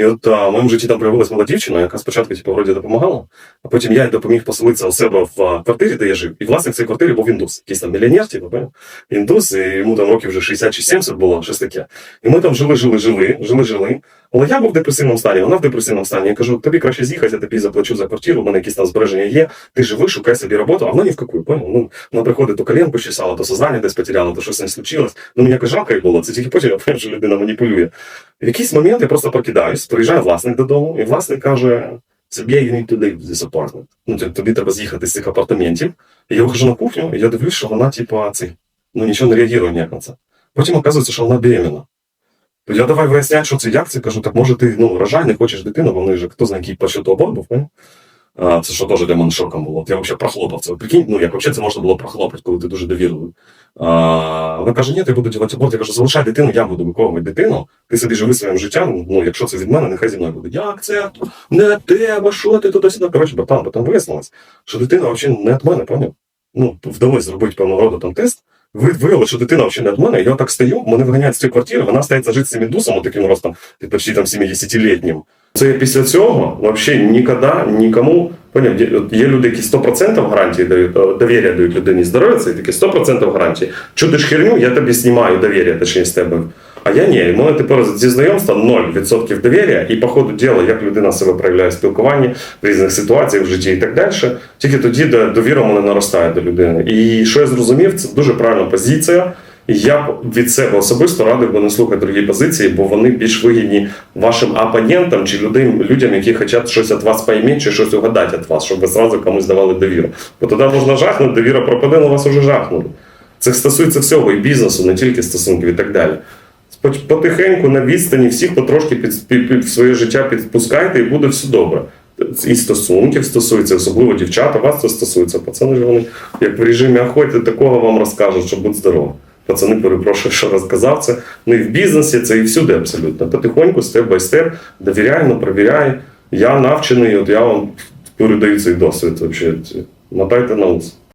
І от а, в моєму житті там проявилась мала дівчина, яка спочатку типу, вроді допомагала, а потім я допоміг поселитися у себе в квартирі, де я жив. І власник цієї квартири був індус, якийсь там мільйонер, типу, індус, і йому там років вже 60 чи 70 було, щось таке. І ми там жили, жили, жили, жили, жили. Але я був в депресивному стані, вона в депресивному стані. Я кажу, тобі краще з'їхати, я тобі заплачу за квартиру, у мене якісь там збереження є. Ти живи, шукай собі роботу, а вона ні в какую, поняв? Ну, вона приходить, то коленку чесала, то сознання десь потеряла, то щось не случилось. Ну, мені якось жалко їй було, це тільки потім що людина маніпулює. В якийсь момент я просто прокидаюсь, приїжджає власник додому, і власник каже: Сергій, you need to leave this apartment. Ну, тобі- тобі треба з'їхати з цих апартаментів. І я виходжу на кухню, і я дивлюсь, що вона, типа, цей, ну нічого не реагує ніяк на це. Потім оказується, що вона беременна. Я давай виясняти, що це як це. Кажу, так може ти ну, рожай, не хочеш дитину, вони ж хто знає, який по счету аборт був, це що теж для мене шоком було. Я взагалі прохлопав це. Прикинь, ну як взагалі це можна було прохлопати, коли ти дуже довірливий. Вона каже, ні, я буду робити аборт. Я кажу, залишай дитину, я буду виховувати дитину. Ти собі живи своїм життям. Ну, якщо це від мене, нехай зі мною буде. Як це? Не тебе, що ти туди-сюди? Коротше, братан, потім вияснилось, що дитина взагалі не від мене, поняв? Ну, вдалося зробити певного роду там тест. Ви виявили, що дитина взагалі не від мене, я так стою, мене виганяють з цієї квартири, вона стається жити цим індусом, таким ростом, ти почти там 70-літнім. Це після цього взагалі ніколи, нікому, поняв, є- люди, які 100% гарантії дають, е, довір'я дають людині здоров'я, це такі 100% гарантії. Чудиш херню, я тобі знімаю довір'я, точніше з тебе. А я ні, у мене тепер зі знайомства 0% довір'я, і по ходу діла, як людина себе проявляє в спілкуванні в різних ситуаціях в житті і так далі. Тільки тоді довіра мене наростає до людини. І що я зрозумів, це дуже правильна позиція. Я б від себе особисто радив би не слухати другі позиції, бо вони більш вигідні вашим опонентам чи людям, людям, які хочуть щось від вас поймати чи щось угадати від вас, щоб ви зразу комусь давали довіру. Бо тоді можна жахнути, довіра пропаде, але вас уже жахнули. Це стосується всього, і бізнесу, не тільки стосунків і так далі. Потихеньку на відстані всіх потрошки під, під, під своє життя підпускайте, і буде все добре. І стосунків стосується, особливо дівчата, вас це стосується. Пацани ж вони, як в режимі охоти, такого вам розкажуть, що будь здорові. Пацани, перепрошую, що розказав це. Ну і в бізнесі це і всюди абсолютно. Потихоньку, степ бай степ, довіряй, ну провіряй. Я навчений, от я вам передаю цей досвід. Взагалі. Мотайте на ус.